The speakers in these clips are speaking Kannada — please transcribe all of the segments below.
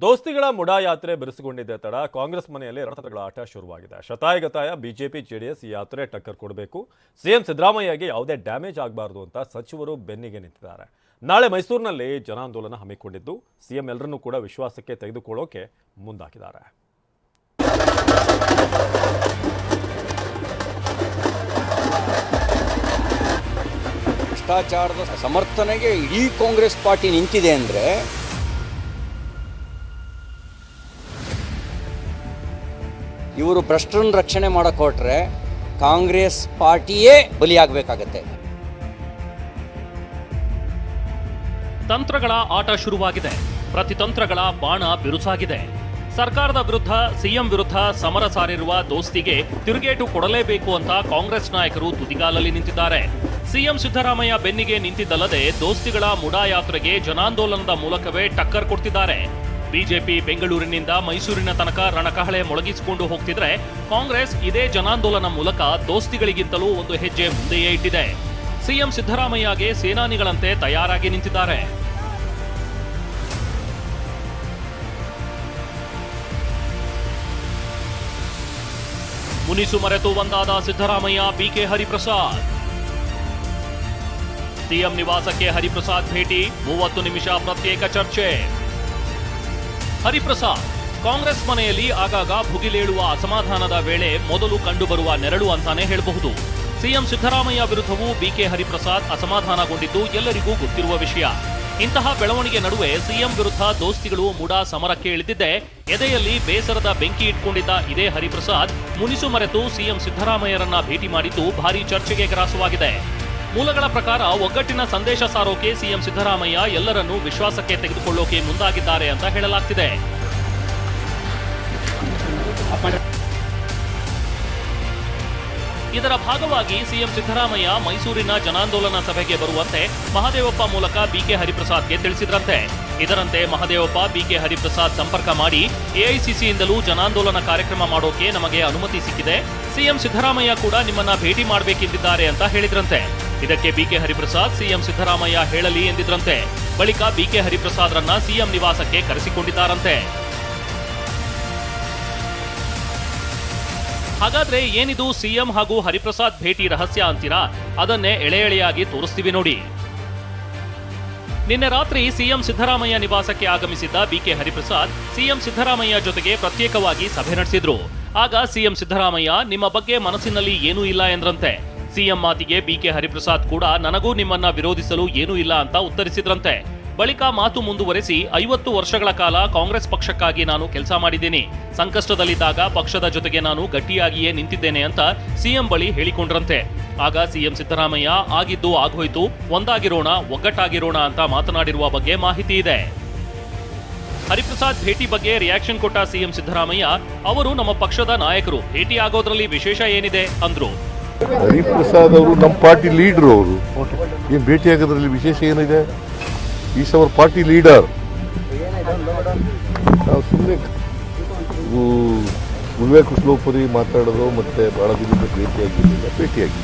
ದೋಸ್ತಿಗಳ ಮುಡಾ ಯಾತ್ರೆ ಬಿರುಸುಗೊಂಡಿದ್ದೆ ತಡ ಕಾಂಗ್ರೆಸ್ ಮನೆಯಲ್ಲಿ ರಣತಂತ್ರಗಳ ಆಟ ಶುರುವಾಗಿದೆ. ಶತಾಯಗತಾಯ ಬಿಜೆಪಿ ಜೆಡಿಎಸ್ ಈ ಯಾತ್ರೆ ಟಕ್ಕರ್ ಕೊಡಬೇಕು. ಸಿಎಂ ಸಿದ್ದರಾಮಯ್ಯಗೆ ಯಾವುದೇ ಡ್ಯಾಮೇಜ್ ಆಗಬಾರದು ಅಂತ ಸಚಿವರು ಬೆನ್ನಿಗೆ ನಿಂತಿದ್ದಾರೆ. ನಾಳೆ ಮೈಸೂರಿನಲ್ಲಿ ಜನಾಂದೋಲನ ಹಮ್ಮಿಕೊಂಡಿದ್ದು, ಸಿಎಂ ಎಲ್ಲರನ್ನೂ ಕೂಡ ವಿಶ್ವಾಸಕ್ಕೆ ತೆಗೆದುಕೊಳ್ಳೋಕೆ ಮುಂದಾಗಿದ್ದಾರೆ. ಭ್ರಷ್ಟಾಚಾರದ ಸಮರ್ಥನೆಗೆ ಇಡೀ ಕಾಂಗ್ರೆಸ್ ಪಾರ್ಟಿ ನಿಂತಿದೆ ಅಂದರೆ ಇವರು ಭ್ರಷ್ಟರನ್ನ ರಕ್ಷಣೆ ಮಾಡಕ್ಕೆ ಹೊರಟ್ರೆ ಕಾಂಗ್ರೆಸ್ ಪಾರ್ಟಿಯೇ ಬಲಿಯಾಗಬೇಕಾಗತ್ತೆ. ತಂತ್ರಗಳ ಆಟ ಶುರುವಾಗಿದೆ. ಪ್ರತಿತಂತ್ರಗಳ ಬಾಣ ಬಿರುಸಾಗಿದೆ. ಸರ್ಕಾರದ ವಿರುದ್ಧ, ಸಿಎಂ ವಿರುದ್ಧ ಸಮರ ಸಾರಿರುವ ದೋಸ್ತಿಗೆ ತಿರುಗೇಟು ಕೊಡಲೇಬೇಕು ಅಂತ ಕಾಂಗ್ರೆಸ್ ನಾಯಕರು ತುದಿಗಾಲಲ್ಲಿ ನಿಂತಿದ್ದಾರೆ. ಸಿಎಂ ಸಿದ್ದರಾಮಯ್ಯ ಬೆನ್ನಿಗೆ ನಿಂತಿದ್ದಲ್ಲದೆ ದೋಸ್ತಿಗಳ ಮುಡಾ ಯಾತ್ರೆಗೆ ಜನಾಂದೋಲನದ ಮೂಲಕವೇ ಟಕ್ಕರ್ ಕೊಡ್ತಿದ್ದಾರೆ. ಬಿಜೆಪಿ ಬೆಂಗಳೂರಿನಿಂದ ಮೈಸೂರಿನ ತನಕ ರಣಕಹಳೆ ಮೊಳಗಿಸಿಕೊಂಡು ಹೋಗ್ತಿದ್ರೆ ಕಾಂಗ್ರೆಸ್ ಇದೇ ಜನಾಂದೋಲನ ಮೂಲಕ ದೋಸ್ತಿಗಳಿಗಿಂತಲೂ ಒಂದು ಹೆಜ್ಜೆ ಮುಂದೆಯೇ ಇಟ್ಟಿದೆ. ಸಿಎಂ ಸಿದ್ದರಾಮಯ್ಯಗೆ ಸೇನಾನಿಗಳಂತೆ ತಯಾರಾಗಿ ನಿಂತಿದ್ದಾರೆ. ಮುನಿಸು ಮರೆತು ಒಂದಾದ ಸಿದ್ದರಾಮಯ್ಯ ಬಿಕೆ ಹರಿಪ್ರಸಾದ್. ಸಿಎಂ ನಿವಾಸಕ್ಕೆ ಹರಿಪ್ರಸಾದ್ ಭೇಟಿ, ಮೂವತ್ತು ನಿಮಿಷ ಪ್ರತ್ಯೇಕ ಚರ್ಚೆ. ಹರಿಪ್ರಸಾದ್. ಕಾಂಗ್ರೆಸ್ ಮನೆಯಲ್ಲಿ ಆಗಾಗ ಭುಗಿಲೇಳುವ ಅಸಮಾಧಾನದ ವೇಳೆ ಮೊದಲು ಕಂಡುಬರುವ ನೆರಳು ಅಂತಾನೆ ಹೇಳಬಹುದು. ಸಿಎಂ ಸಿದ್ದರಾಮಯ್ಯ ವಿರುದ್ಧವೂ ಬಿಕೆ ಹರಿಪ್ರಸಾದ್ ಅಸಮಾಧಾನಗೊಂಡಿದ್ದು ಎಲ್ಲರಿಗೂ ಗೊತ್ತಿರುವ ವಿಷಯ. ಇಂತಹ ಬೆಳವಣಿಗೆ ನಡುವೆ ಸಿಎಂ ವಿರುದ್ಧ ದೋಸ್ತಿಗಳು ಮೂಡ ಸಮರಕ್ಕೆ ಇಳಿದಿದ್ದೆ ಎದೆಯಲ್ಲಿ ಬೇಸರದ ಬೆಂಕಿ ಇಟ್ಕೊಂಡಿದ್ದ ಇದೇ ಹರಿಪ್ರಸಾದ್ ಮುನಿಸು ಮರೆತು ಸಿಎಂ ಸಿದ್ದರಾಮಯ್ಯರನ್ನ ಭೇಟಿ ಮಾಡಿದ್ದು ಭಾರೀ ಚರ್ಚೆಗೆ ಗ್ರಾಸವಾಗಿದೆ. ಮೂಲಗಳ ಪ್ರಕಾರ ಒಗ್ಗಟ್ಟಿನ ಸಂದೇಶ ಸಾರೋಕೆ ಸಿಎಂ ಸಿದ್ದರಾಮಯ್ಯ ಎಲ್ಲರನ್ನೂ ವಿಶ್ವಾಸಕ್ಕೆ ತೆಗೆದುಕೊಳ್ಳೋಕೆ ಮುಂದಾಗಿದ್ದಾರೆ ಅಂತ ಹೇಳಲಾಗ್ತಿದೆ. ಇದರ ಭಾಗವಾಗಿ ಸಿಎಂ ಸಿದ್ದರಾಮಯ್ಯ ಮೈಸೂರಿನ ಜನಾಂದೋಲನ ಸಭೆಗೆ ಬರುವಂತೆ ಮಹದೇವಪ್ಪ ಮೂಲಕ ಬಿಕೆ ಹರಿಪ್ರಸಾದ್ಗೆ ತಿಳಿಸಿದ್ರಂತೆ. ಇದರಂತೆ ಮಹದೇವಪ್ಪ, ಬಿಕೆ ಹರಿಪ್ರಸಾದ್ ಸಂಪರ್ಕ ಮಾಡಿ ಎಐಸಿಸಿಯಿಂದಲೂ ಜನಾಂದೋಲನ ಕಾರ್ಯಕ್ರಮ ಮಾಡೋಕೆ ನಮಗೆ ಅನುಮತಿ ಸಿಕ್ಕಿದೆ. ಸಿಎಂ ಸಿದ್ದರಾಮಯ್ಯ ಕೂಡ ನಿಮ್ಮನ್ನ ಭೇಟಿ ಮಾಡಬೇಕೆಂದಿದ್ದಾರೆ ಅಂತ ಹೇಳಿದ್ರಂತೆ. ಇದಕ್ಕೆ ಬಿಕೆ ಹರಿಪ್ರಸಾದ್ ಸಿಎಂ ಸಿದ್ದರಾಮಯ್ಯ ಹೇಳಲಿ ಎಂದಿದ್ರಂತೆ. ಬಳಿಕ ಬಿಕೆ ಹರಿಪ್ರಸಾದ್ರನ್ನ ಸಿಎಂ ನಿವಾಸಕ್ಕೆ ಕರೆಸಿಕೊಂಡಿದ್ದಾರಂತೆ. ಹಾಗಾದ್ರೆ ಏನಿದು ಸಿಎಂ ಹಾಗೂ ಹರಿಪ್ರಸಾದ್ ಭೇಟಿ ರಹಸ್ಯ ಅಂತೀರಾ? ಅದನ್ನೇ ಎಳೆ ಎಳೆಯಾಗಿ ತೋರಿಸ್ತೀವಿ ನೋಡಿ. ನಿನ್ನೆ ರಾತ್ರಿ ಸಿಎಂ ಸಿದ್ದರಾಮಯ್ಯ ನಿವಾಸಕ್ಕೆ ಆಗಮಿಸಿದ್ದ ಬಿಕೆ ಹರಿಪ್ರಸಾದ್ ಸಿಎಂ ಸಿದ್ದರಾಮಯ್ಯ ಜೊತೆಗೆ ಪ್ರತ್ಯೇಕವಾಗಿ ಸಭೆ ನಡೆಸಿದ್ರು. ಆಗ ಸಿಎಂ ಸಿದ್ದರಾಮಯ್ಯ, ನಿಮ್ಮ ಬಗ್ಗೆ ಮನಸ್ಸಿನಲ್ಲಿ ಏನೂ ಇಲ್ಲ ಎಂದ್ರಂತೆ. ಸಿಎಂ ಮಾತಿಗೆ ಬಿಕೆ ಹರಿಪ್ರಸಾದ್ ಕೂಡ ನನಗೂ ನಿಮ್ಮನ್ನ ವಿರೋಧಿಸಲು ಏನೂ ಇಲ್ಲ ಅಂತ ಉತ್ತರಿಸಿದ್ರಂತೆ. ಬಳಿಕ ಮಾತು ಮುಂದುವರೆಸಿ ಐವತ್ತು ವರ್ಷಗಳ ಕಾಲ ಕಾಂಗ್ರೆಸ್ ಪಕ್ಷಕ್ಕಾಗಿ ನಾನು ಕೆಲಸ ಮಾಡಿದ್ದೀನಿ. ಸಂಕಷ್ಟದಲ್ಲಿದ್ದಾಗ ಪಕ್ಷದ ಜೊತೆಗೆ ನಾನು ಗಟ್ಟಿಯಾಗಿಯೇ ನಿಂತಿದ್ದೇನೆ ಅಂತ ಸಿಎಂ ಬಳಿ ಹೇಳಿಕೊಂಡ್ರಂತೆ. ಆಗ ಸಿಎಂ ಸಿದ್ದರಾಮಯ್ಯ, ಆಗಿದ್ದು ಆಗೋಯ್ತು, ಒಂದಾಗಿರೋಣ, ಒಗ್ಗಟ್ಟಾಗಿರೋಣ ಅಂತ ಮಾತನಾಡಿರುವ ಬಗ್ಗೆ ಮಾಹಿತಿ ಇದೆ. ಹರಿಪ್ರಸಾದ್ ಭೇಟಿ ಬಗ್ಗೆ ರಿಯಾಕ್ಷನ್ ಕೊಟ್ಟ ಸಿಎಂ ಸಿದ್ದರಾಮಯ್ಯ, ಅವರು ನಮ್ಮ ಪಕ್ಷದ ನಾಯಕರು, ಭೇಟಿ ಆಗೋದ್ರಲ್ಲಿ ವಿಶೇಷ ಏನಿದೆ? ಅಂದ್ರು. ಹರಿಪ್ರಸಾದ್ ಅವರು ನಮ್ಮ ಪಾರ್ಟಿ ಲೀಡರ್ ಅವರು. ಏನು ಭೇಟಿಯಾಗೋದ್ರಲ್ಲಿ ವಿಶೇಷ ಏನಿದೆ? Is our party leader. ನಾವು ಸುಮ್ಮನೆ ಉಳ್ವೆ ಕೃಷ್ಣೋಪುರಿ ಮಾತಾಡೋದು ಮತ್ತೆ ಬಹಳ ದಿನದ ಭೇಟಿಯಾಗಿರಲಿಲ್ಲ ಭೇಟಿಯಾಗಿ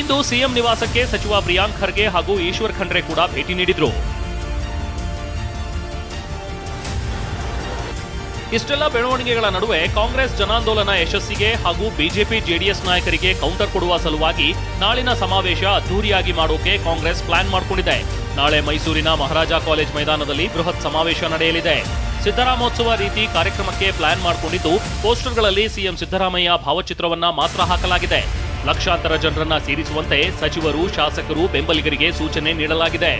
ಇಂದು ಸಿಎಂ ನಿವಾಸಕ್ಕೆ ಸಚಿವ ಪ್ರಿಯಾಂಕ್ ಖರ್ಗೆ ಹಾಗೂ ಈಶ್ವರ್ ಖಂಡ್ರೆ ಕೂಡ ಭೇಟಿ ನೀಡಿದ್ರು. ಇಷ್ಟೆಲ್ಲ ಬೆಳವಣಿಗೆಗಳ ನಡುವೆ ಕಾಂಗ್ರೆಸ್ ಜನಾಂದೋಲನ ಯಶಸ್ಸಿಗೆ ಹಾಗೂ ಬಿಜೆಪಿ ಜೆಡಿಎಸ್ ನಾಯಕರಿಗೆ ಕೌಂಟರ್ ಕೊಡುವ ಸಲುವಾಗಿ ನಾಳಿನ ಸಮಾವೇಶ ಅದ್ದೂರಿಯಾಗಿ ಮಾಡೋಕೆ ಕಾಂಗ್ರೆಸ್ ಪ್ಲಾನ್ ಮಾಡಿಕೊಂಡಿದೆ. ನಾಳೆ ಮೈಸೂರಿನ ಮಹಾರಾಜ ಕಾಲೇಜ್ ಮೈದಾನದಲ್ಲಿ ಬೃಹತ್ ಸಮಾವೇಶ ನಡೆಯಲಿದೆ. ಸಿದ್ದರಾಮೋತ್ಸವ ರೀತಿ ಕಾರ್ಯಕ್ರಮಕ್ಕೆ ಪ್ಲಾನ್ ಮಾಡಿಕೊಂಡಿದ್ದು, ಪೋಸ್ಟರ್ಗಳಲ್ಲಿ ಸಿಎಂ ಸಿದ್ದರಾಮಯ್ಯ ಭಾವಚಿತ್ರವನ್ನ ಮಾತ್ರ ಹಾಕಲಾಗಿದೆ. ಲಕ್ಷಾಂತರ ಜನರನ್ನ ಸೇರಿಸುವಂತೆ ಸಚಿವರು, ಶಾಸಕರು, ಬೆಂಬಲಿಗರಿಗೆ ಸೂಚನೆ ನೀಡಲಾಗಿದೆ.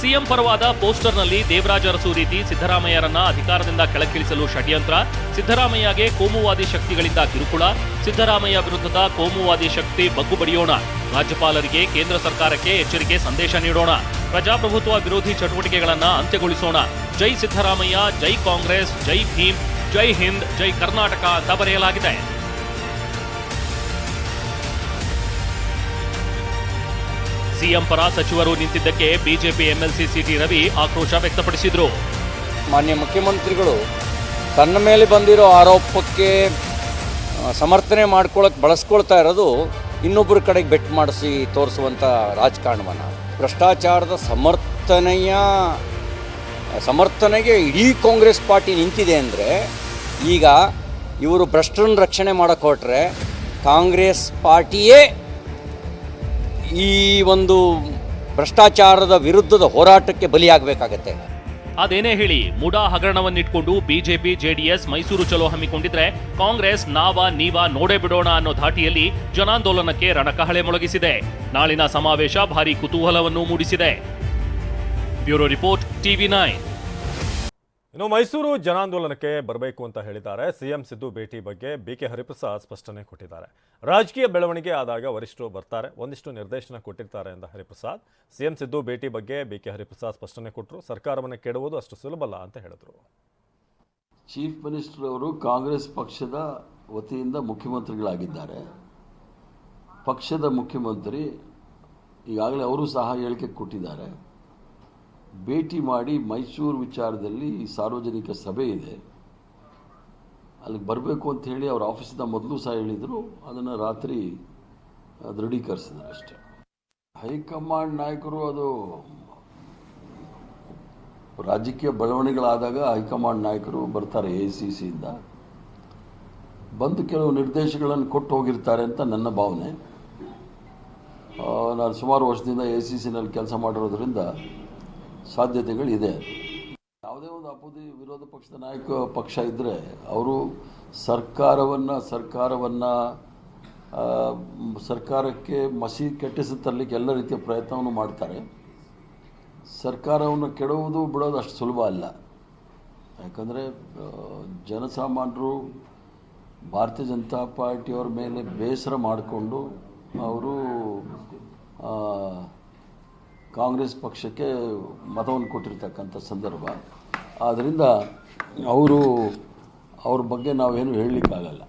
ಸಿಎಂ ಪರವಾದ ಪೋಸ್ಟರ್ನಲ್ಲಿ ದೇವರಾಜ ಅರಸು ರೀತಿ ಸಿದ್ದರಾಮಯ್ಯರನ್ನ ಅಧಿಕಾರದಿಂದ ಕೆಳಕ್ಕಿಳಿಸಲು ಷಡ್ಯಂತ್ರ, ಸಿದ್ದರಾಮಯ್ಯಗೆ ಕೋಮುವಾದಿ ಶಕ್ತಿಗಳಿಂದ ಕಿರುಕುಳ, ಸಿದ್ದರಾಮಯ್ಯ ವಿರುದ್ಧದ ಕೋಮುವಾದಿ ಶಕ್ತಿ ಬಗ್ಗು ಬಡಿಯೋಣ. ರಾಜ್ಯಪಾಲರಿಗೆ ಕೇಂದ್ರ ಸರ್ಕಾರಕ್ಕೆ ಎಚ್ಚರಿಕೆ ಸಂದೇಶ ನೀಡೋಣ. ಪ್ರಜಾಪ್ರಭುತ್ವ ವಿರೋಧಿ ಚಟುವಟಿಕೆಗಳನ್ನು ಅಂತ್ಯಗೊಳಿಸೋಣ. ಜೈ ಸಿದ್ದರಾಮಯ್ಯ, ಜೈ ಕಾಂಗ್ರೆಸ್, ಜೈ ಭೀಮ್, ಜೈ ಹಿಂದ್, ಜೈ ಕರ್ನಾಟಕ ಅಂತ ಬರೆಯಲಾಗಿದೆ. ಸಿಎಂ ಪರ ಸಚಿವರು ನಿಂತಿದ್ದಕ್ಕೆ BJP MLC C T Ravi ಆಕ್ರೋಶ ವ್ಯಕ್ತಪಡಿಸಿದರು. ಮಾನ್ಯ ಮುಖ್ಯಮಂತ್ರಿಗಳು, ತನ್ನ ಮೇಲೆ ಬಂದಿರೋ ಆರೋಪಕ್ಕೆ ಸಮರ್ಥನೆ ಮಾಡ್ಕೊಳಕ್ಕೆ ಬಳಸ್ಕೊಳ್ತಾ ಇರೋದು ಇನ್ನೊಬ್ಬರ ಕಡೆಗೆ ಬೆಟ್ ಮಾಡಿಸಿ ತೋರಿಸುವಂಥ ರಾಜಕಾರಣವನ್ನು. ಭ್ರಷ್ಟಾಚಾರದ ಸಮರ್ಥನೆಯ, ಸಮರ್ಥನೆಗೆ ಇಡೀ ಕಾಂಗ್ರೆಸ್ ಪಾರ್ಟಿ ನಿಂತಿದೆ ಅಂದರೆ, ಈಗ ಇವರು ಭ್ರಷ್ಟರನ್ನು ರಕ್ಷಣೆ ಮಾಡೋಕೆ ಹೊರಟ್ರೆ ಕಾಂಗ್ರೆಸ್ ಪಾರ್ಟಿಯೇ ಈ ಒಂದು ಭ್ರಷ್ಟಾಚಾರದ ವಿರುದ್ಧದ ಹೋರಾಟಕ್ಕೆ ಬಲಿಯಾಗಬೇಕಾಗತ್ತೆ. ಅದೇನೇ ಹೇಳಿ, ಮುಡಾ ಹಗರಣವನ್ನಿಟ್ಕೊಂಡು ಬಿಜೆಪಿ, ಜೆಡಿಎಸ್ ಮೈಸೂರು ಚಲೋ ಹಮ್ಮಿಕೊಂಡಿದ್ರೆ ಕಾಂಗ್ರೆಸ್ ನಾವ ನೀವ ನೋಡೇ ಬಿಡೋಣ ಅನ್ನೋ ಧಾಟಿಯಲ್ಲಿ ಜನಾಂದೋಲನಕ್ಕೆ ರಣಕಹಳೆ ಮೊಳಗಿಸಿದೆ. ನಾಳಿನ ಸಮಾವೇಶ ಭಾರಿ ಕುತೂಹಲವನ್ನು ಮೂಡಿಸಿದೆ. Bureau report, TV nine. ಇನ್ನು ಮೈಸೂರು ಜನಾಂದೋಲನಕ್ಕೆ ಬರಬೇಕು ಅಂತ ಹೇಳಿದ್ದಾರೆ. ಸಿಎಂ ಸಿದ್ದು ಭೇಟಿ ಬಗ್ಗೆ ಬಿ ಕೆ ಹರಿಪ್ರಸಾದ್ ಸ್ಪಷ್ಟನೆ ಕೊಟ್ಟಿದ್ದಾರೆ. ರಾಜಕೀಯ ಬೆಳವಣಿಗೆ ಆದಾಗ ವರಿಷ್ಠರು ಬರ್ತಾರೆ. ಒಂದಿಷ್ಟು ನಿರ್ದೇಶನ ಕೊಟ್ಟಿರ್ತಾರೆ ಎಂದ ಹರಿಪ್ರಸಾದ್. ಸಿಎಂ ಸಿದ್ದು ಭೇಟಿ ಬಗ್ಗೆ ಬಿ ಕೆ ಹರಿಪ್ರಸಾದ್ ಸ್ಪಷ್ಟನೆ ಕೊಟ್ಟರು ಸರ್ಕಾರವನ್ನು ಕೆಡುವುದು ಅಷ್ಟು ಸುಲಭಲ್ಲ ಅಂತ ಹೇಳಿದರು. ಚೀಫ್ ಮಿನಿಸ್ಟರ್ ಅವರು ಕಾಂಗ್ರೆಸ್ ಪಕ್ಷದ ವತಿಯಿಂದ ಮುಖ್ಯಮಂತ್ರಿಗಳಾಗಿದ್ದಾರೆ. ಪಕ್ಷದ ಮುಖ್ಯಮಂತ್ರಿ ಈಗಾಗಲೇ ಅವರು ಸಹ ಹೇಳಿಕೆ ಕೊಟ್ಟಿದ್ದಾರೆ. ಭೇಟಿ ಮಾಡಿ ಮೈಸೂರು ವಿಚಾರದಲ್ಲಿ ಸಾರ್ವಜನಿಕ ಸಭೆ ಇದೆ. ಅಲ್ಲಿಗೆ ಬರಬೇಕು ಅಂತ ಹೇಳಿ ಅವ್ರ ಆಫೀಸಿಂದ ಮೊದಲು ಸಹ ಹೇಳಿದರು. ಅದನ್ನು ರಾತ್ರಿ ದೃಢೀಕರಿಸಿದ್ರು ಅಷ್ಟೇ. ಹೈಕಮಾಂಡ್ ನಾಯಕರು ಅದು ರಾಜಕೀಯ ಬೆಳವಣಿಗೆಗಳಾದಾಗ ಹೈಕಮಾಂಡ್ ನಾಯಕರು ಬರ್ತಾರೆ ಎ ಸಿ ಸಿಯಿಂದ ಬಂದು ಕೆಲವು ನಿರ್ದೇಶಗಳನ್ನು ಕೊಟ್ಟು ಹೋಗಿರ್ತಾರೆ ಅಂತ ನನ್ನ ಭಾವನೆ. ನಾನು ಸುಮಾರು ವರ್ಷದಿಂದ ಎ ಸಿ ಸಿನಲ್ಲಿ ಕೆಲಸ ಮಾಡಿರೋದ್ರಿಂದ ಸಾಧ್ಯತೆಗಳಿದೆ. ಯಾವುದೇ ಒಂದು ಅಪೋದಿ ವಿರೋಧ ಪಕ್ಷದ ನಾಯಕ ಪಕ್ಷ ಇದ್ದರೆ ಅವರು ಸರ್ಕಾರವನ್ನು ಸರ್ಕಾರವನ್ನು ಸರ್ಕಾರಕ್ಕೆ ಮಸಿ ಕೆಟ್ಟಿಸಿ ತರಲಿಕ್ಕೆ ಎಲ್ಲ ರೀತಿಯ ಪ್ರಯತ್ನವನ್ನು ಮಾಡ್ತಾರೆ. ಸರ್ಕಾರವನ್ನು ಕೆಡುವುದು ಬಿಡೋದು ಅಷ್ಟು ಸುಲಭ ಅಲ್ಲ. ಯಾಕಂದರೆ ಜನಸಾಮಾನ್ಯರು ಭಾರತೀಯ ಜನತಾ ಪಾರ್ಟಿಯವ್ರ ಮೇಲೆ ಬೇಸರ ಮಾಡಿಕೊಂಡು ಅವರು ಕಾಂಗ್ರೆಸ್ ಪಕ್ಷಕ್ಕೆ ಮತವನ್ನು ಕೊಟ್ಟಿರ್ತಕ್ಕಂಥ ಸಂದರ್ಭ. ಆದ್ದರಿಂದ ಅವರು ಅವ್ರ ಬಗ್ಗೆ ನಾವೇನು ಹೇಳಲಿಕ್ಕಾಗಲ್ಲ.